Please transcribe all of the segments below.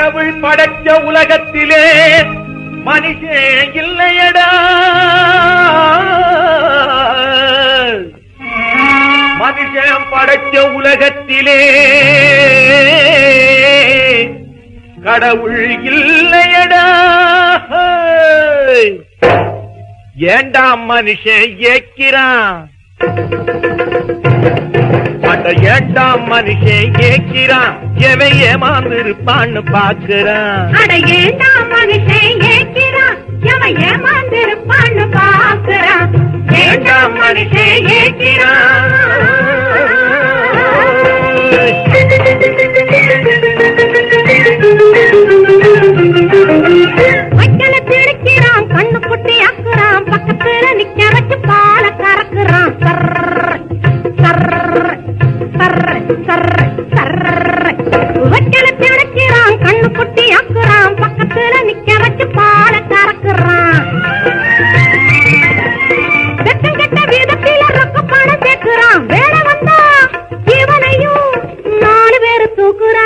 கடவுள் படைச்ச உலகத்திலே மனுஷன் இல்லையடா. மனுஷன் படைச்ச உலகத்திலே கடவுள் இல்லையடா. ஏண்டா மனுஷன் ஏக்கிறான்? அந்த ஏண்டா மனுஷன் ஏக்கிறான். எவன் ஏமாந்திருப்பான்னு பாக்குறான் procura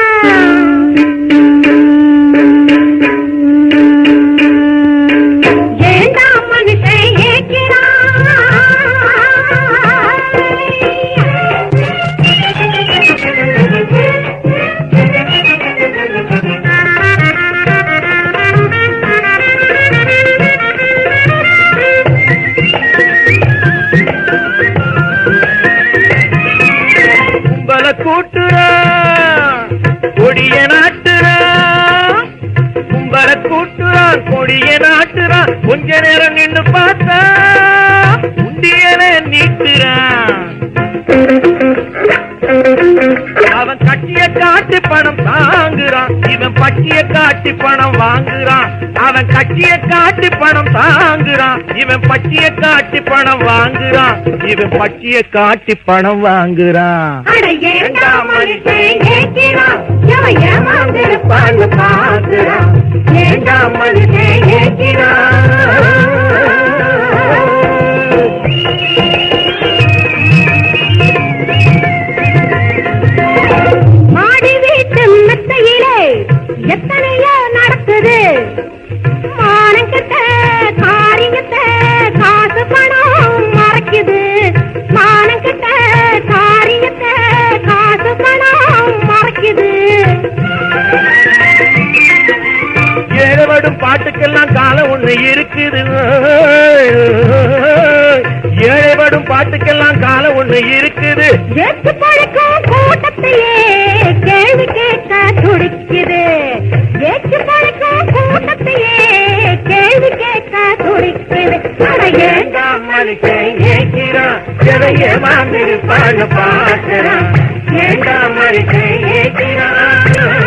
கொடிய நாட்டுறான் கொஞ்ச நேரம் நின்னு பார்த்தா உண்டியல நீட்டுறான் அவன் கட்டிய காட்டு பணம் தாங்குறான் இவன் பட்டிய காட்டி பணம் வாங்குறான். அவன் கட்டிய காட்டு பணம் தாங்குறான் இவன் பட்டிய காட்டி பணம் வாங்குறான். இவன் பட்டிய காட்டி பணம் வாங்குறான். அட மாடி வீட்டு மெத்தையிலே எத்தனையோ நடக்குது. பாட்டுக்கெல்லாம் காலம் ஒன்று இருக்குது. ஏழைபடும் பாட்டுக்கெல்லாம் காலம் ஒன்று இருக்குது. ஏற்று பழைக்கும் கூட்டத்தையே கேள்வி கேட்க துடிக்குது. ஏற்று பழைக்கும் கூட்டத்தையே கேள்வி கேட்க துடிக்குது. அட ஏண்டா மனுஷன் ஏக்கிறான்? எதை ஏமாந்திருப்பான்னு பார்க்கிறான். ஏண்டா மனுஷன் ஏக்கிறான்?